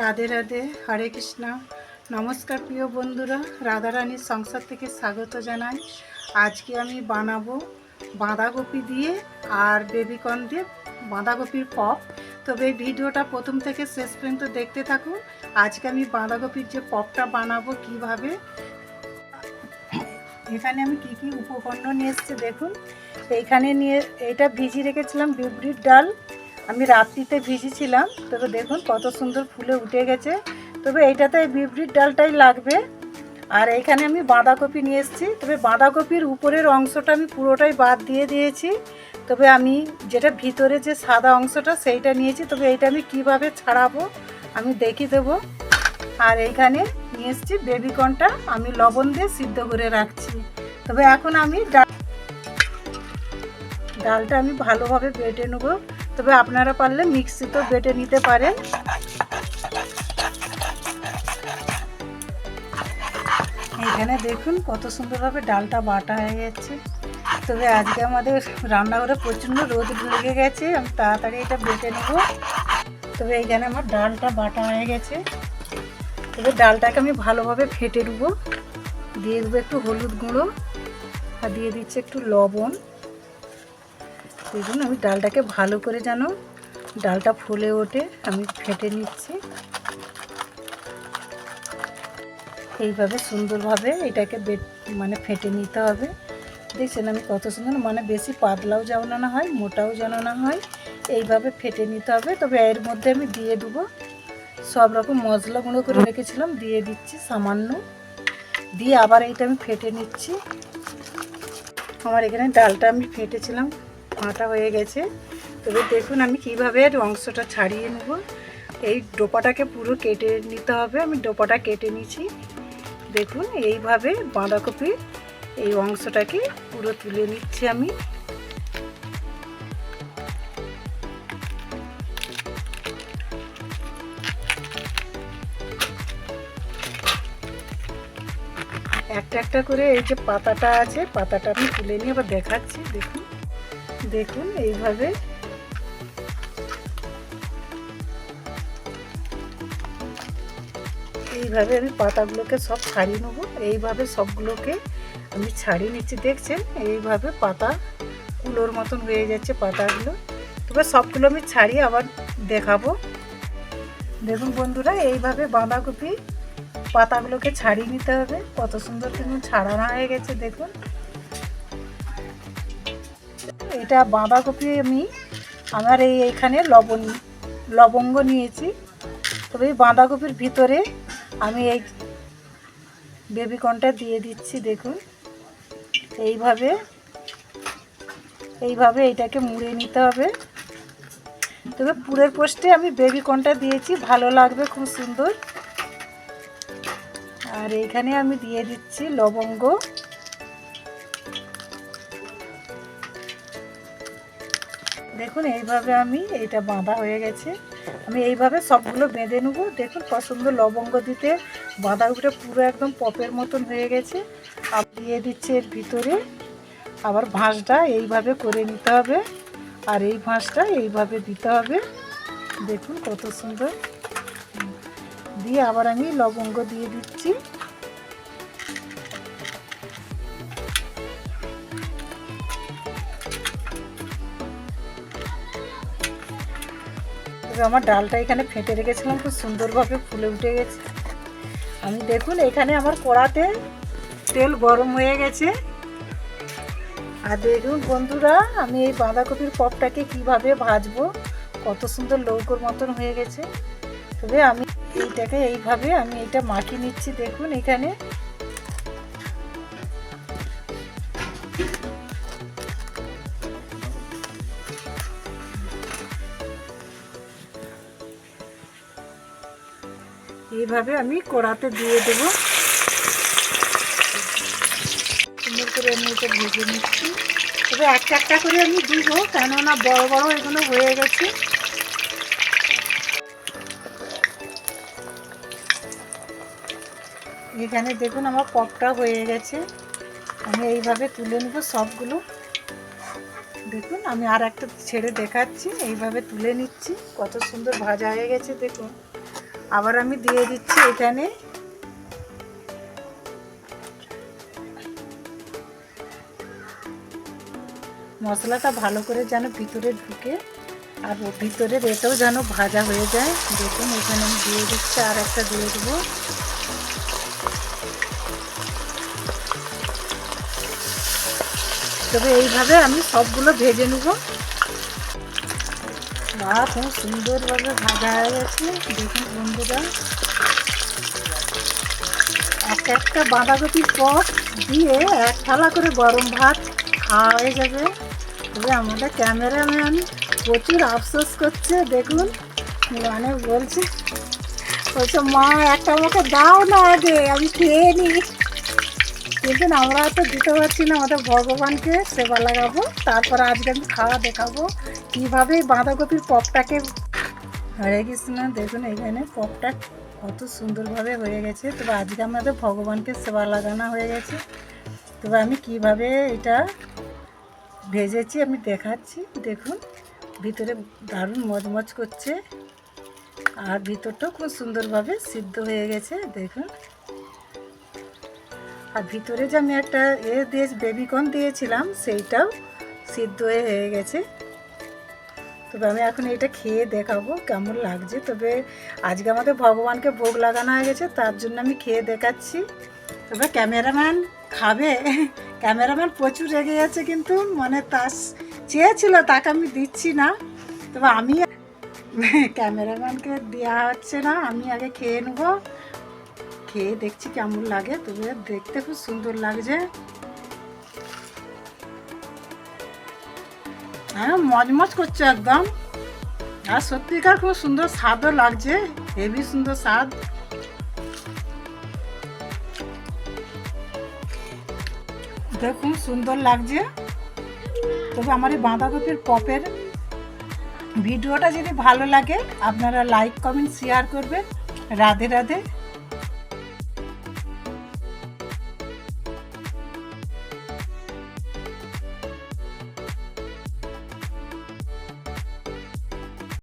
রাধে রাধে, হরে কৃষ্ণ। নমস্কার প্রিয় বন্ধুরা, রাধারানীর সংসার থেকে স্বাগত জানাই। আজকে আমি বানাবো বাঁধাকপি দিয়ে আর বেবিকর্ন দিয়ে বাঁধাকপির পপ। তবে ভিডিওটা প্রথম থেকে শেষ পর্যন্ত দেখতে থাকুন। আজকে আমি বাঁধাকপির যে পপটা বানাবো কীভাবে, এখানে আমি কি কি উপকরণ নিয়ে এসেছি দেখুন। এইখানে নিয়ে, এটা ভিজিয়ে রেখেছিলাম বিউলির ডাল। আমি রাত্রিতে ভিজিয়েছিলাম তবে দেখুন কত সুন্দর ফুলে উঠে গেছে। তবে এইটাতে বিউলির ডালটাই লাগবে। আর এইখানে আমি বাঁধাকপি নিয়ে এসেছি। তবে বাঁধাকপির উপরের অংশটা আমি পুরোটাই বাদ দিয়ে দিয়েছি। তবে আমি যেটা ভিতরে যে সাদা অংশটা সেইটা নিয়েছি। তবে এইটা আমি কীভাবে ছাড়াবো আমি দেখিয়ে দেবো। আর এইখানে নিয়ে এসেছি বেবিকর্নটা। আমি লবণ দিয়ে সিদ্ধ করে রাখছি। তবে এখন আমি ডালটা আমি ভালোভাবে বেটে নেব। তবে আপনারা পারলে মিক্সিতেও বেটে নিতে পারেন। এখানে দেখুন কত সুন্দরভাবে ডালটা বাটা হয়ে গেছে। তবে আজকে আমাদের রান্নাঘরে প্রচণ্ড রোদ লেগে গেছে, আমি তাড়াতাড়ি এটা বেটে নেব। তবে এইখানে আমার ডালটা বাটা হয়ে গেছে। তবে ডালটাকে আমি ভালোভাবে ফেটে দেবো দিয়ে দেবো একটু হলুদ গুঁড়ো আর দিয়ে দিচ্ছি একটু লবণ। দেখুন আমি ডালটাকে ভালো করে যেন ডালটা ফুলে ওঠে, আমি ফেটে নিচ্ছি। এইভাবে সুন্দরভাবে এটাকে মানে ফেটে নিতে হবে। দেখছেন আমি কত সুন্দর মানে বেশি পাতলাও যেন না হয়, মোটাও যেন না হয়, এইভাবে ফেটে নিতে হবে। তবে এর মধ্যে আমি দিয়ে দেবো সব রকম মশলা গুঁড়ো করে রেখেছিলাম, দিয়ে দিচ্ছি সামান্য। দিয়ে আবার এইটা আমি ফেটে নিচ্ছি। আমার এখানে ডালটা আমি ফেটেছিলাম। ফাটা হয়ে গেছে। তবে দেখুন আমি কীভাবে অংশটা ছাড়িয়ে নেব। এই ডোপাটাকে পুরো কেটে নিতে হবে। আমি ডোপাটা কেটে নিয়েছি। দেখুন এইভাবে বাঁধাকপি এই অংশটাকে পুরো তুলে নিচ্ছি আমি। একটা একটা করে এই যে পাতাটা আছে, পাতাটা আমি তুলে নিয়ে আবার দেখাচ্ছি। দেখুন। দেখুন, এইভাবে। এইভাবে আমি পাতাগুলোকে সব ছাড়িয়ে নেব। এইভাবে সবগুলোকে আমি ছাড়িয়ে নিচ্ছি, দেখছেন? এইভাবে পাতা কুলোর মতন হয়ে যাচ্ছে পাতাগুলো। তবে সবগুলো আমি ছাড়িয়ে আবার দেখাবো। দেখুন বন্ধুরা, এইভাবে বাঁধাকপি পাতাগুলোকে ছাড়িয়ে নিতে হবে। কত সুন্দর কিন্তু ছাড়ানো হয়ে গেছে, দেখুন। এটা বাঁধাকপি আমি, আমার এই এইখানে লবণ, লবঙ্গ নিয়েছি। তবে এই বাঁধাকপির ভিতরে আমি এই বেবিকর্নটা দিয়ে দিচ্ছি, দেখুন। এইভাবে এইভাবে এইটাকে মুড়ে নিতে হবে। তবে পুরের পোস্টে আমি বেবিকর্নটা দিয়েছি, ভালো লাগবে, খুব সুন্দর। আর এইখানে আমি দিয়ে দিচ্ছি লবঙ্গ। দেখুন, এইভাবে আমি, এটা বাঁধা হয়ে গেছে। আমি এইভাবে সবগুলো বেঁধে নেব। দেখুন সুন্দর লবঙ্গ দিতে বাঁধা উঠে পুরো একদম পপের মতন হয়ে গেছে। আর দিয়ে দিচ্ছে এর ভিতরে। আবার ভাঁজটা এইভাবে করে নিতে হবে। আর এই ভাঁজটা এইভাবে দিতে হবে। দেখুন, কত সুন্দর। দিয়ে আবার আমি লবঙ্গ দিয়ে দিচ্ছি। আমার ডালটা এখানে ফেটে রেখেছিলাম, খুব সুন্দরভাবে ফুলে উঠে গেছে। আমি দেখুন, এখানে আমার কড়াতে তেল গরম হয়ে গেছে। আর দেখুন বন্ধুরা, আমি এই বাঁধাকপির পপটাকে কীভাবে ভাজবো, কত সুন্দর লৌকোর মতন হয়ে গেছে। তবে আমি এইটাকে এইভাবে আমি এটা মাখিয়ে নিচ্ছি, দেখুন এখানে। এইভাবে আমি কড়াতে দিয়ে দেব। সুন্দর করে আমি এটা ভেজে নিচ্ছি। তবে একটা একটা করে আমি দিব, কেননা বড় বড় এগুলো হয়ে গেছে। এখানে দেখুন আমার পপটা হয়ে গেছে। আমি এইভাবে তুলে নেব সবগুলো। দেখুন, আমি আর একটা ছেড়ে দেখাচ্ছি। এইভাবে তুলে নিচ্ছি। কত সুন্দর ভাজা হয়ে গেছে, দেখুন। আবার আমি দিয়ে দিচ্ছি এখানে। মশলাটা ভালো করে যেন ভিতরে ঢুকে আর ভিতরের এটাও যেন ভাজা হয়ে যায়। দেখুন, এখানে আমি দিয়ে দিচ্ছি আর একটা দিয়ে দেবো। তবে এইভাবে আমি সবগুলো ভেজে নেব। বা খুব সুন্দরভাবে ভাজা হয়ে গেছে। দেখুন বন্ধুরা। একটা একটা বাঁধাকপির পট দিয়ে এক থালা করে গরম ভাত খাওয়া হয়ে যাবে। তবে আমাদের ক্যামেরাম্যান প্রচুর আফসোস করছে, দেখুন। মানে বলছে বলছে, মা, একটা আমাকে দাও না আগে, আমি খেয়ে নিই। কিন্তু আমরা তো দিতে পারছি না, আমাদের ভগবানকে সেবা লাগাবো, তারপর আজকে আমি খাওয়া দেখাবো, কীভাবে বাঁধাকপির পপটাকে হরে কৃষ্ণ, দেখুন এখানে পপটা কত সুন্দরভাবে হয়ে গেছে। তবে আজকে আমাদের ভগবানকে সেবা লাগানো হয়ে গেছে। তবে আমি কীভাবে এটা ভেজেছি আমি দেখাচ্ছি। দেখুন, ভিতরে দারুণ মজমজ করছে। আর ভিতরটাও খুব সুন্দরভাবে সিদ্ধ হয়ে গেছে, দেখুন। আর ভিতরে যে আমি একটা এ দিয়ে বেবিকর্ন দিয়েছিলাম, সেইটাও সিদ্ধ হয়ে গেছে। তবে আমি এখন এটা খেয়ে দেখাবো কেমন লাগছে। তবে আজকে আমাদের ভগবানকে ভোগ লাগানো হয়ে গেছে, তার জন্য আমি খেয়ে দেখাচ্ছি। তবে ক্যামেরাম্যান খাবে। ক্যামেরাম্যান প্রচুর রেগে গেছে কিন্তু মানে তার চেয়েছিল, তাকে আমি দিচ্ছি না। তবে আমি ক্যামেরাম্যানকে দেওয়া হচ্ছে না, আমি আগে খেয়ে নেব। খেয়ে দেখছি কেমন লাগে, তবে দেখতে খুব সুন্দর লাগছে। হ্যাঁ মজমজ করছে একদম। আর সত্যিকার খুব সুন্দর স্বাদও লাগছে, হেভি সুন্দর স্বাদ। দেখুন সুন্দর লাগছে। তবে আমার এই বাঁধাকপির পপের ভিডিওটা যদি ভালো লাগে, আপনারা লাইক কমেন্ট শেয়ার করবেন। রাধে রাধে।